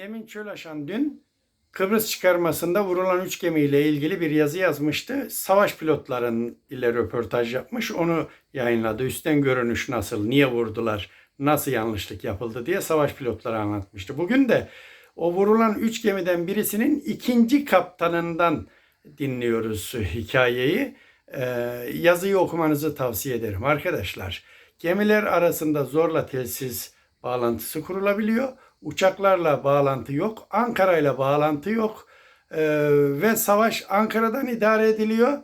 Emin Çölaşan dün Kıbrıs çıkarmasında vurulan üç gemiyle ilgili bir yazı yazmıştı. Savaş pilotların ile röportaj yapmış. Onu yayınladı. Üstten görünüş nasıl, niye vurdular, nasıl yanlışlık yapıldı diye savaş pilotları anlatmıştı. Bugün de o vurulan üç gemiden birisinin ikinci kaptanından dinliyoruz hikayeyi. Ee, yazıyı okumanızı tavsiye ederim arkadaşlar. Gemiler arasında zorla telsiz bağlantısı kurulabiliyor. Uçaklarla bağlantı yok. Ankara'yla bağlantı yok. Ee, ve savaş Ankara'dan idare ediliyor.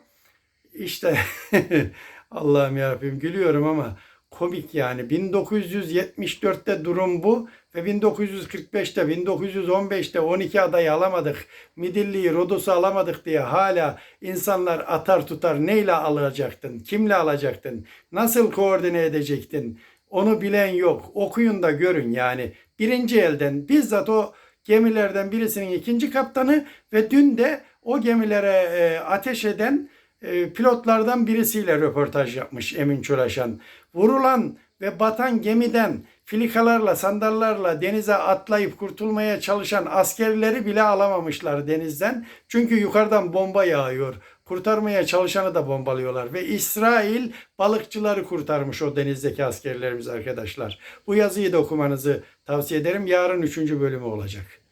İşte Allah'ım yarabbim gülüyorum ama komik yani. 1974'te durum bu ve 1945'te, 1915'te 12 adayı alamadık. Midilli'yi, Rodos'u alamadık diye hala insanlar atar tutar neyle alacaktın, kimle alacaktın, nasıl koordine edecektin onu bilen yok. Okuyun da görün yani. Birinci elden bizzat o gemilerden birisinin ikinci kaptanı ve dün de o gemilere e, ateş eden e, pilotlardan birisiyle röportaj yapmış Emin Çolaşan. Vurulan ve batan gemiden filikalarla, sandallarla denize atlayıp kurtulmaya çalışan askerleri bile alamamışlar denizden. Çünkü yukarıdan bomba yağıyor. Kurtarmaya çalışanı da bombalıyorlar ve İsrail balıkçıları kurtarmış o denizdeki askerlerimiz arkadaşlar. Bu yazıyı da okumanızı tavsiye ederim. Yarın üçüncü bölümü olacak.